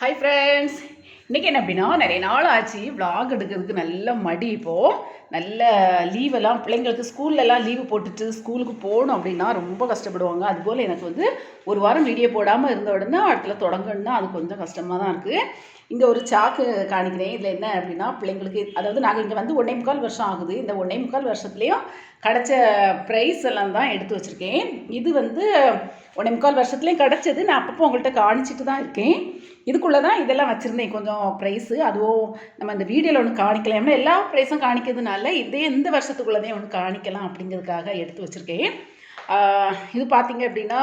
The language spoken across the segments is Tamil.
ஹாய் ஃப்ரெண்ட்ஸ் இன்றைக்கி என்ன அப்படின்னா நிறைய நாள் ஆச்சு. Vlog எடுக்கிறதுக்கு நல்ல மடி இப்போது நல்ல லீவெல்லாம் பிள்ளைங்களுக்கு ஸ்கூல்லலாம் லீவு போட்டுட்டு ஸ்கூலுக்கு போகணும் அப்படின்னா ரொம்ப கஷ்டப்படுவாங்க. அதுபோல் எனக்கு வந்து ஒரு வாரம் வீடியோ போடாமல் இருந்த உடனே அடுத்துல தொடங்கணும்னா அது கொஞ்சம் கஷ்டமாக தான் இருக்குது இங்கே ஒரு சாக்கு காணிக்கிறேன். இதில் என்ன அப்படின்னா பிள்ளைங்களுக்கு அதாவது நாங்கள் இங்கே வந்து ஒன்றே முக்கால் வருஷம் ஆகுது. இந்த ஒன்றே முக்கால் வருஷத்துலேயும் கிடச்ச ப்ரைஸ் எல்லாம் தான் எடுத்து வச்சுருக்கேன். இது வந்து ஒன்றே முக்கால் வருஷத்துலேயும் கிடச்சது. நான் அப்பப்போ உங்கள்கிட்ட காணிச்சிட்டு தான் இருக்கேன். இதுக்குள்ளே தான் இதெல்லாம் வச்சுருந்தேன் கொஞ்சம் ப்ரைஸு அதுவும் நம்ம இந்த வீடியோவில் ஒன்று காணிக்கலாம்னா எல்லா ப்ரைஸும் காணிக்கிறதுனால இதே இந்த வருஷத்துக்குள்ளதே ஒன்று காணிக்கலாம் அப்படிங்கிறதுக்காக எடுத்து வச்சுருக்கேன். இது பார்த்தீங்க அப்படின்னா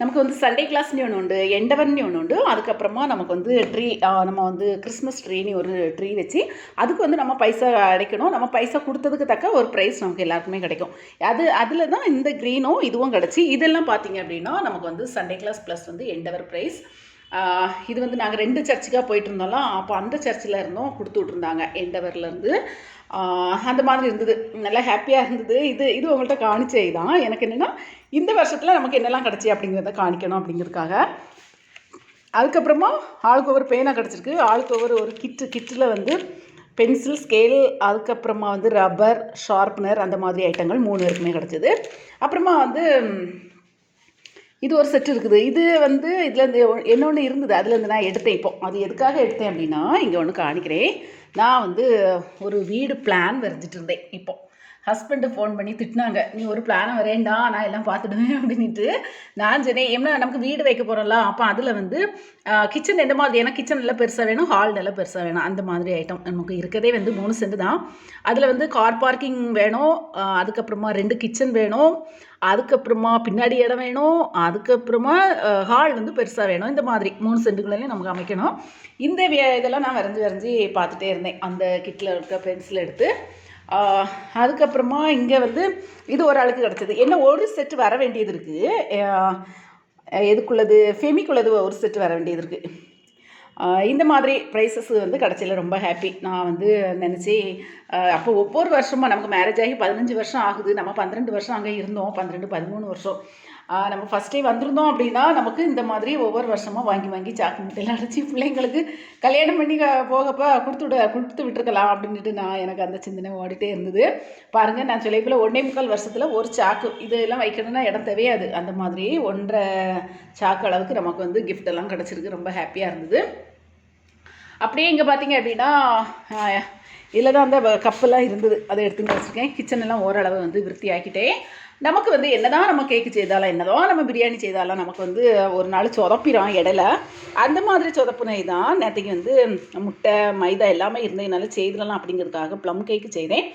நமக்கு வந்து சண்டே கிளாஸ்னு ஒன்று உண்டு எண்டவர்னு ஒன்று உண்டு. அதுக்கப்புறமா நமக்கு வந்து ட்ரீ நம்ம வந்து கிறிஸ்மஸ் ட்ரீன்னு ஒரு ட்ரீ வச்சு அதுக்கு வந்து நம்ம பைசா அடைக்கணும். நம்ம பைசா கொடுத்ததுக்கு தக்க ஒரு ப்ரைஸ் நமக்கு எல்லாருக்குமே கிடைக்கும். அது அதில் தான் இந்த க்ரீனும் இதுவும் கிடச்சி இதெல்லாம் பார்த்தீங்க அப்படின்னா நமக்கு வந்து சண்டே கிளாஸ் ப்ளஸ் வந்து எண்டவர் ப்ரைஸ் இது வந்து நாங்கள் ரெண்டு சர்ச்சுக்காக போயிட்டு இருந்தோம்ல அப்போ அந்த சர்ச்சில் இருந்தோம் கொடுத்து விட்ருந்தாங்க எண்டவர்லேருந்து. அந்த மாதிரி இருந்தது. நல்லா ஹாப்பியாக இருந்தது. இது இது உங்கள்கிட்ட காணிச்சே தான் எனக்கு என்னென்னா இந்த வருஷத்தில் நமக்கு என்னெல்லாம் கிடச்சி அப்படிங்கிறத காணிக்கணும் அப்படிங்கிறதுக்காக. அதுக்கப்புறமா ஆளுக்கு ஒவ்வொரு பேனா கிடச்சிருக்கு. ஆளுக்கு ஒவ்வொரு ஒரு கிட்டு கிட்டில் வந்து பென்சில் ஸ்கேல் அதுக்கப்புறமா வந்து ரப்பர் ஷார்ப்னர் அந்த மாதிரி ஐட்டங்கள் மூணு பேருக்குமே கிடச்சிது. அப்புறமா வந்து இது ஒரு செட் இருக்குது. இது வந்து இதில் இந்த என்னொன்று இருந்தது? அதுலேருந்து நான் எடுத்தேன் இப்போ. அது எதுக்காக எடுத்தேன் அப்படின்னா இங்கே ஒன்று காணிக்கிறேன். நான் வந்து ஒரு வீடு பிளான் வரைஞ்சிட்டு இருந்தேன் இப்போ. ஹஸ்பண்டு ஃபோன் பண்ணி திட்டினாங்க நீ ஒரு பிளானை வரேண்டா நான் எல்லாம் பார்த்துடுவேன் அப்படின்ட்டு. நான் சரி ஏன்னா நமக்கு வீடு வைக்க போகிறோம்ல அப்போ அதில் வந்து கிச்சன் எந்த மாதிரி ஏன்னா கிச்சன் நல்லா பெருசாக வேணும் ஹால் நல்லா பெருசாக வேணும் அந்த மாதிரி ஐட்டம் நமக்கு இருக்கதே வந்து மூணு சென்ட் தான். அதில் வந்து கார் பார்க்கிங் வேணும் அதுக்கப்புறமா ரெண்டு கிச்சன் வேணும் அதுக்கப்புறமா பின்னாடி இடம் வேணும் அதுக்கப்புறமா ஹால் வந்து பெருசாக வேணும் இந்த மாதிரி மூணு சென்ட்டுக்குள்ளேயும் நமக்கு அமைக்கணும். இந்த வே- இதெல்லாம் நான் வரைஞ்சி வரைஞ்சி பார்த்துட்டே இருந்தேன். அந்த கிட்டில் இருக்க பென்சில் எடுத்து. அதுக்கப்புறமா இங்கே வந்து இது ஒரு ஆளுக்கு கிடச்சிது. என்ன ஒரு செட்டு வர வேண்டியது இருக்குது எதுக்குள்ளது? ஃபெமிக்குள்ளது ஒரு செட்டு வர வேண்டியது இருக்குது இந்த மாதிரி ப்ரைஸஸ் வந்து கடைசியில் ரொம்ப ஹாப்பி நான் வந்து நினச்சி அப்போ ஒவ்வொரு வருஷமும் நமக்கு மேரேஜ் ஆகி பதினஞ்சு வருஷம் ஆகுது. நம்ம பன்னிரெண்டு வருஷம் அங்கே இருந்தோம். பன்னிரெண்டு பதிமூணு வருஷம். நம்ம ஃபஸ்ட்டே வந்திருந்தோம் அப்படின்னா நமக்கு இந்த மாதிரி ஒவ்வொரு வருஷமாக வாங்கி வாங்கி சாக்கு முட்டையில் அடைச்சி பிள்ளைங்களுக்கு கல்யாணம் பண்ணி போகப்போ கொடுத்து விட கொடுத்து விட்டுருக்கலாம் அப்படின்ட்டு நான் எனக்கு அந்த சிந்தனை ஓடிட்டே இருந்தது. பாருங்கள் நான் சொல்லிப்பில் ஒன்றே முக்கால் வருஷத்தில் ஒரு சாக்கு இதெல்லாம் வைக்கணும்னா இடம் தேவையாது. அந்த மாதிரி ஒன்றரை சாக்கு அளவுக்கு நமக்கு வந்து கிஃப்ட் எல்லாம் கிடச்சிருக்கு. ரொம்ப ஹாப்பியாக இருந்தது. அப்படியே இங்கே பார்த்தீங்க அப்படின்னா இதில் தான் அந்த வ- கப்பெல்லாம் இருந்தது. அதை எடுத்துன்னு வச்சுருக்கேன். கிச்சன் எல்லாம் ஓரளவு வந்து விருத்தி ஆக்கிட்டேன் நமக்கு வந்து என்னதான் நம்ம கேக்கு செய்தாலும் என்னதான் நம்ம பிரியாணி செய்தாலும் நமக்கு வந்து ஒரு நாள் சொதப்பிடும் இடையில அந்த மாதிரி சொதப்புனை தான் நேற்றுக்கு வந்து முட்டை மைதா எல்லாமே இருந்ததுனால செய்திடலாம் அப்படிங்கிறதுக்காக ப்ளம் கேக்கு செய்தேன்.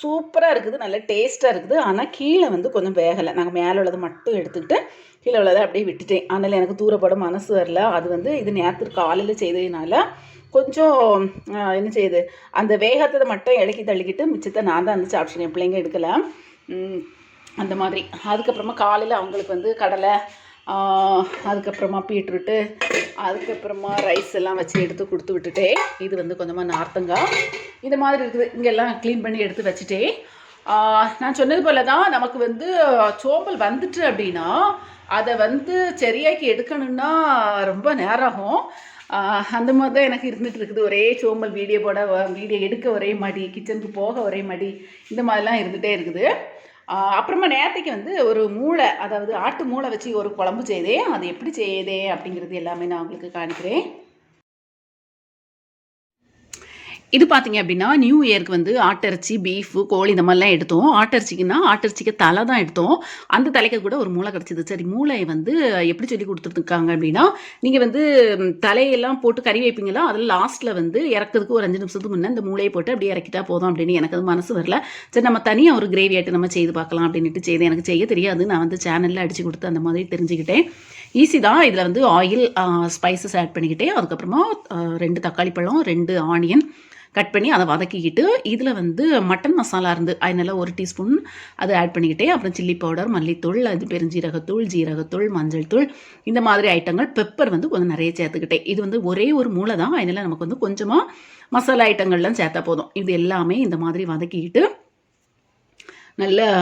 சூப்பராக இருக்குது நல்ல டேஸ்ட்டாக இருக்குது. ஆனால் கீழே வந்து கொஞ்சம் வேகலை. நாங்கள் மேலே உள்ளது மட்டும் எடுத்துக்கிட்டு கீழே உள்ளதை அப்படியே விட்டுட்டேன். அதனால் எனக்கு தூரப்பட மனசு வரல. அது வந்து இது நேரத்துக்கு காலையில் செய்ததுனால கொஞ்சம் என்ன செய்யுது? அந்த வேகத்தை மட்டும் இலக்கி தள்ளிக்கிட்டு மிச்சத்தை நான் தான் வந்து சாப்பிட்றேன் என் பிள்ளைங்க எடுக்கலை. அந்த மாதிரி. அதுக்கப்புறமா காலையில் அவங்களுக்கு வந்து கடலை அதுக்கப்புறமா பீட்ரூட்டு அதுக்கப்புறமா ரைஸ் எல்லாம் வச்சு எடுத்து கொடுத்து விட்டுட்டே இது வந்து கொஞ்சமாக நார்த்தங்காய் இந்த மாதிரி இருக்குது. இங்கெல்லாம் க்ளீன் பண்ணி எடுத்து வச்சுட்டே. நான் சொன்னது போல தான் நமக்கு வந்து சோம்பல் வந்துட்டு அப்படின்னா அதை வந்து சரியாக்கி எடுக்கணும்னா ரொம்ப நேரம் ஆகும் அந்த மாதிரி தான் எனக்கு இருந்துகிட்டு இருக்குது. ஒரே சோம்பல் வீடியோ போட வீடியோ எடுக்க ஒரே மடி கிச்சனுக்கு போக ஒரே மடி இந்த மாதிரிலாம் இருந்துகிட்டே இருக்குது. அப்புறமா நேரத்துக்கு வந்து ஒரு மூளை அதாவது ஆட்டு மூளை வச்சு ஒரு குழம்பு செய்தேன் அது எப்படி செய்யுதே அப்படிங்கிறது எல்லாமே நான் உங்களுக்கு காணிக்கிறேன் இது பார்த்தீங்க அப்படின்னா நியூ இயருக்கு வந்து ஆட்டரிச்சி பீஃபு கோழி இந்த மாதிரிலாம் எடுத்தோம். ஆட்டரிச்சிக்குன்னா ஆட்டரிச்சிக்கு தலை தான் எடுத்தோம். அந்த தலைக்கு கூட ஒரு மூளை கிடச்சிது. சரி மூளையை வந்து எப்படி சொல்லி கொடுத்துருக்காங்க அப்படின்னா நீங்கள் வந்து தலையெல்லாம் போட்டு கறி வைப்பீங்களா? அதில் லாஸ்ட்டில் வந்து இறக்கிறதுக்கு ஒரு அஞ்சு நிமிஷத்துக்கு முன்னே இந்த மூளையை போட்டு அப்படியே இறக்கிட்டா போதும் அப்படின்னு எனக்கு அது மனசு வரல. சரி நம்ம தனியாக ஒரு கிரேவி ஆட்டு நம்ம செய்து பார்க்கலாம் அப்படின்ட்டு செய்து எனக்கு செய்ய தெரியாது. நான் வந்து சேனலில் அடித்து கொடுத்து அந்த மாதிரி தெரிஞ்சுக்கிட்டேன். ஈஸி தான். இதில் வந்து ஆயில் ஸ்பைசஸ் ஆட் பண்ணிக்கிட்டேன். அதுக்கப்புறமா ரெண்டு தக்காளி பழம் ரெண்டு ஆனியன் கட் பண்ணி அதை வதக்கிக்கிட்டு இதில் வந்து மட்டன் மசாலா இருந்து அதனால ஒரு டீஸ்பூன் அதை ஆட் பண்ணிக்கிட்டேன் அப்புறம் சில்லி பவுடர் மல்லித்தூள் அது பெருஞ்சீரகத்தூள் ஜீரகத்தூள் மஞ்சள் தூள் இந்த மாதிரி ஐட்டங்கள் பெப்பர் வந்து கொஞ்சம் நிறைய சேர்த்துக்கிட்டேன் இது வந்து ஒரே ஒரு மூளை தான். அதனால நமக்கு வந்து கொஞ்சமாக மசாலா ஐட்டங்கள்லாம் சேர்த்தா போதும். இது எல்லாமே இந்த மாதிரி வதக்கிக்கிட்டு நல்ல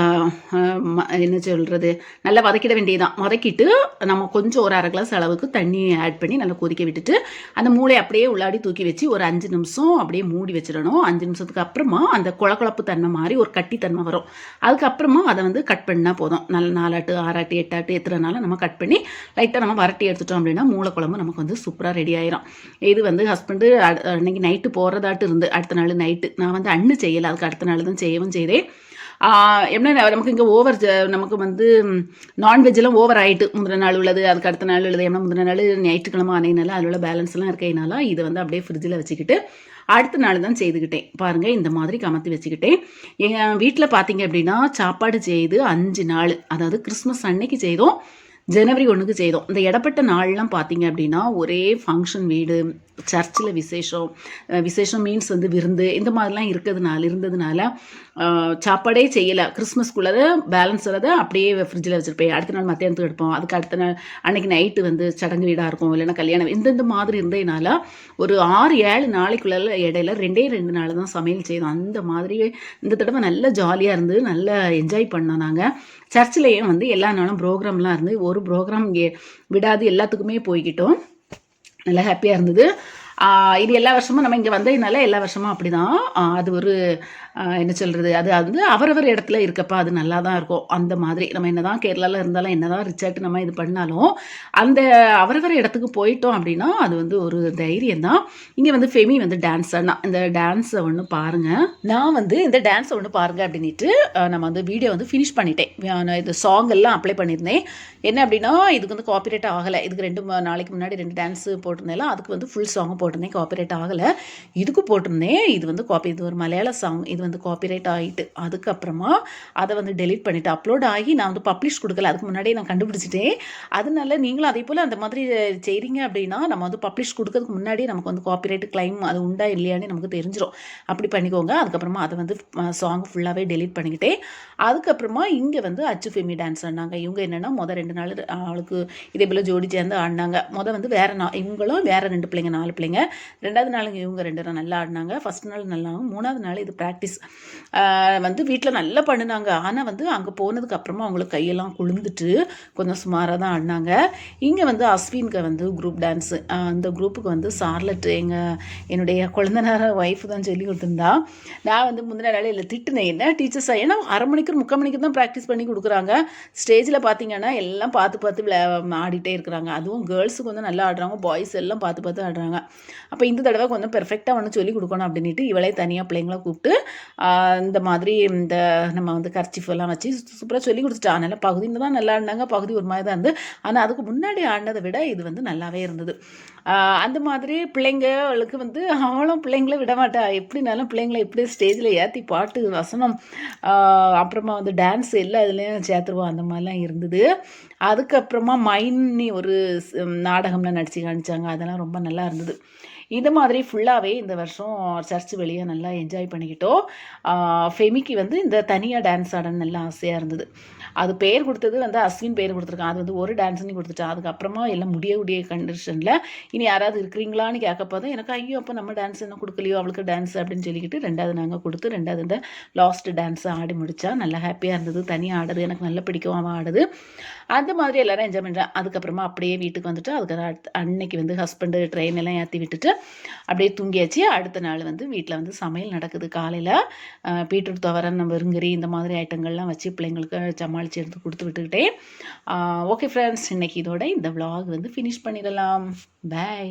ம- என்ன சொல்கிறது நல்லா வதக்கிட வேண்டியதுதான். வதக்கிட்டு நம்ம கொஞ்சம் ஒரு அரை கிளாஸ் அளவுக்கு தண்ணி ஆட் பண்ணி நல்லா கொதிக்க விட்டுட்டு அந்த மூளையை அப்படியே உள்ளாடி தூக்கி வச்சு ஒரு அஞ்சு நிமிஷம் அப்படியே மூடி வச்சிடணும். அஞ்சு நிமிஷத்துக்கு அப்புறமா அந்த குழக்குழப்பு தன்மை மாதிரி ஒரு கட்டித்தன்மை வரும். அதுக்கப்புறமா அதை வந்து கட் பண்ணால் போதும். நல்ல நாலாட்டு ஆறாட்டு எட்டாட்டு எத்தனை நம்ம கட் பண்ணி லைட்டாக நம்ம வரட்டி எடுத்துட்டோம் அப்படின்னா மூளை குழம்பு நமக்கு வந்து சூப்பராக ரெடி ஆயிரும். இது வந்து ஹஸ்பண்டு அன்னைக்கு நைட்டு போகிறதாட்டு இருந்து அடுத்த நாள் நைட்டு நான் வந்து அண்ணு செய்யலை. அதுக்கு அடுத்த நாள் தான் செய்யவும் செய்தேன். எப்படின்னா நமக்கு இங்கே ஓவர் நமக்கு வந்து நான்வெஜ்லாம் ஓவர் ஆகிட்டு முந்தின நாள் உள்ளது அதுக்கு அடுத்த நாள் உள்ளது ஏன்னா முந்தின நாள் ஞாயிற்றுக்கிழமை ஆனதுனால அதில் உள்ள பேலன்ஸ்லாம் எல்லாம் இருக்கையினால இதை வந்து அப்படியே ஃப்ரிட்ஜில் வச்சுக்கிட்டு அடுத்த நாள் தான் செய்துக்கிட்டேன். பாருங்கள் இந்த மாதிரி கமத்தி வச்சுக்கிட்டேன். எங்கள் வீட்டில் பார்த்தீங்க அப்படின்னா சாப்பாடு செய்து அஞ்சு நாள் அதாவது கிறிஸ்மஸ் அன்னைக்கு செய்தோம். ஜனவரி ஒன்றுக்கு செய்தோம். இந்த இடப்பட்ட நாள்லாம் பார்த்தீங்க அப்படின்னா ஒரே ஃபங்க்ஷன் வீடு சர்ச்சில் விசேஷம் விசேஷம் மீன்ஸ் வந்து விருந்து இந்த மாதிரிலாம் இருக்கிறதுனால இருந்ததுனால சாப்பாடே செய்யலை. கிறிஸ்மஸ்க்குள்ளதை பேலன்ஸ் உள்ளதை அப்படியே ஃப்ரிட்ஜில் வச்சுருப்பேன். அடுத்த நாள் மத்தியானத்துக்கு எடுப்போம். அதுக்கு அடுத்த நாள் அன்னைக்கு நைட்டு வந்து சடங்கு வீடாக இருக்கும் இல்லைன்னா கல்யாணம் இந்தந்த மாதிரி இருந்ததுனால ஒரு ஆறு ஏழு நாளைக்குள்ள இடையில ரெண்டே ரெண்டு நாள் தான் சமையல் செய்தோம். அந்த மாதிரி இந்த தடவை நல்ல ஜாலியாக இருந்து நல்லா என்ஜாய் பண்ணோம் நாங்கள் சர்ச்சிலேயும் வந்து எல்லா நாளும் ப்ரோக்ராம்லாம் இருந்து ஒரு ப்ரோக்ராம் விடாது எல்லாத்துக்குமே போய்கிட்டோம் நல்லா ஹாப்பியாக இருந்தது. இது எல்லா வருஷமும் நம்ம இங்கே வந்ததுனால எல்லா வருஷமும் அப்படி தான் அது ஒரு என்ன சொல்கிறது அது வந்து அவரவர் இடத்துல இருக்கப்ப அது நல்லா தான் இருக்கும். அந்த மாதிரி நம்ம என்ன தான் கேரளாவில் இருந்தாலும் என்ன தான் ரிச்சர்ட் நம்ம இது பண்ணாலும் அந்த அவரவர் இடத்துக்கு போயிட்டோம் அப்படின்னா அது வந்து ஒரு தைரியம் தான் இங்கே வந்து ஃபெமி வந்து டான்ஸர் ஆடினா இந்த டான்ஸை ஒன்று பாருங்கள் நான் வந்து இந்த டான்ஸை ஒன்று பாருங்கள் அப்படின்ட்டு நம்ம வந்து வீடியோ வந்து ஃபினிஷ் பண்ணிட்டேன். நான் இந்த சாங் எல்லாம் அப்ளை பண்ணியிருந்தேன். என்ன அப்படின்னா இதுக்கு வந்து காப்பிரைட் ஆகலை. இதுக்கு ரெண்டு நாளைக்கு முன்னாடி ரெண்டு டான்ஸ் போட்டிருந்தேன் அதுக்கு வந்து ஃபுல் சாங் போட்டிருந்தேன். காப்பிரைட் ஆகலை. இதுக்கு போட்டிருந்தேன். இது வந்து காப்பி இது ஒரு மலையாள சாங் இது வந்து காப்பிரைட் ஆகிட்டு அதுக்கப்புறமா அதை வந்து டெலிட் பண்ணிவிட்டு அப்லோட் ஆகி நான் வந்து பப்ளிஷ் கொடுக்கல. அதுக்கு முன்னாடியே நான் கண்டுபிடிச்சிட்டேன். அதனால நீங்களும் அதே போல் அந்த மாதிரி செய்கிறீங்க அப்படின்னா நம்ம வந்து பப்ளிஷ் கொடுக்கறதுக்கு முன்னாடியே நமக்கு வந்து காப்பிரைட் கிளைம் அது உண்டா இல்லையான்னு நமக்கு தெரிஞ்சிடும் அப்படி பண்ணிக்கோங்க. அதுக்கப்புறமா அதை வந்து சாங் ஃபுல்லாகவே டெலீட் பண்ணிக்கிட்டேன். அதுக்கப்புறமா இங்கே வந்து அச்சு ஃபெமி டான்ஸ் ஆடினாங்க இவங்க என்னென்னா மொதல் ரெண்டு நாள் அவளுக்கு இதே போல் ஜோடி சேர்ந்து ஆடினாங்க. மொதல் வந்து வேறு நா இவங்களும் வேறு ரெண்டு பிள்ளைங்க நாலு பிள்ளைங்க. ரெண்டாவது நாளுங்க இவங்க ரெண்டு நாள் நல்லா ஆடினாங்க. ஃபஸ்ட் நாள் நல்லா மூணாவது நாள் இது ப்ராக்டிஸ் வந்து வீட்டில் நல்லா பண்ணினாங்க. ஆனால் வந்து அங்கே போனதுக்கு அப்புறமா அவங்களுக்கு கையெல்லாம் குளிர்ந்துட்டு கொஞ்சம் சுமாராக தான் ஆடினாங்க. இங்கே வந்து அஸ்வின்க்கு வந்து குரூப் டான்ஸு அந்த குரூப்புக்கு வந்து சார்லட் எங்கள் என்னுடைய குழந்தனார ஒய்ஃப் தான் சொல்லி கொடுத்துருந்தா. நான் வந்து முந்தின நாளே இல்லை திட்டுனேன். என்ன டீச்சர்ஸாக ஏன்னா அரை மணிக்கு முக்கால் மணிக்கு தான் ப்ராக்டிஸ் பண்ணி கொடுக்குறாங்க. ஸ்டேஜில் பார்த்தீங்கன்னா எல்லாம் பார்த்து பார்த்து விளா ஆடிட்டே இருக்கிறாங்க. அதுவும் கேர்ள்ஸுக்கு வந்து நல்லா ஆடுறாங்க. பாய்ஸ் எல்லாம் பார்த்து பார்த்து ஆடுறாங்க. அப்போ இந்த தடவை கொஞ்சம் பெர்ஃபெக்டாக ஒன்று சொல்லி கொடுக்கணும் அப்படின்ட்டு இவளே தனியாக பிள்ளைங்களை கூப்பிட்டு இந்த மாதிரி இந்த நம்ம வந்து கர்ச்சிஃபெல்லாம் வச்சு சூப்பராக சொல்லி கொடுத்துட்டா. அதனால் பகுதியில் தான் நல்லா ஆடினாங்க பகுதி ஒரு மாதிரி தான் இருந்து ஆனால் அதுக்கு முன்னாடி ஆடினதை விட இது வந்து நல்லாவே இருந்தது. அந்த மாதிரி பிள்ளைங்களுக்கு வந்து அவளும் பிள்ளைங்கள விட மாட்டா. எப்படினாலும் பிள்ளைங்களை எப்படி ஸ்டேஜில் ஏற்றி பாட்டு வசனம் அப்புறமா வந்து டான்ஸ் எல்லா இதுலேயும் சேர்த்துருவோம். அந்த மாதிரிலாம் இருந்தது. அதுக்கப்புறமா மைனி ஒரு நாடகம்லாம் நடிச்சு காமிச்சாங்க. அதெல்லாம் ரொம்ப நல்லா இருந்தது. இந்த மாதிரி ஃபுல்லாகவே இந்த வருஷம் சர்ச் வெளியே நல்லா என்ஜாய் பண்ணிக்கிட்டோம். ஃபெமிக்கு வந்து இந்த தனியாக டான்ஸ் ஆடன்னு நல்லா ஆசையாக இருந்தது. அது பேர் கொடுத்தது வந்து அஸ்வின் பேர் கொடுத்துருக்கான். அது வந்து ஒரு டான்ஸ்னு கொடுத்துட்டான். அதுக்கப்புறமா எல்லாம் முடிய முடிய கண்டிஷனில் இனி யாராவது இருக்கிறீங்களான்னு கேட்கப்போதும் எனக்கு ஐயோ அப்போ நம்ம டான்ஸ் என்ன கொடுக்கலையோ? அவளுக்கு டான்ஸ் அப்படின்னு சொல்லிக்கிட்டு ரெண்டாவது நாங்கள் கொடுத்து ரெண்டாவது இந்த லாஸ்ட் டான்ஸை ஆடி முடித்தா நல்லா ஹாப்பியாக இருந்தது. தனியாக ஆடுறது. எனக்கு நல்லா பிடிக்கும் அவன் ஆடுது. அந்த மாதிரி எல்லாரும் என்ஜாய் பண்ணுறேன் அதுக்கப்புறமா அப்படியே வீட்டுக்கு வந்துட்டு. அதுக்கு அடுத்த அன்னைக்கு வந்து ஹஸ்பண்டு ட்ரெயின் எல்லாம் ஏற்றி விட்டுட்டு அப்படியே தூங்கியாச்சு. அடுத்த நாள் வந்து வீட்டில் வந்து சமையல் நடக்குது. காலையில் பீட்ரூட் துவரன் வெறுங்கறி இந்த மாதிரி ஐட்டங்கள்லாம் வச்சு பிள்ளைங்களுக்கு சமாளித்து எடுத்து கொடுத்து விட்டுக்கிட்டேன் ஓகே ஃப்ரெண்ட்ஸ் இன்னைக்கு இதோட இந்த vlog வந்து ஃபினிஷ் பண்ணிடலாம். பை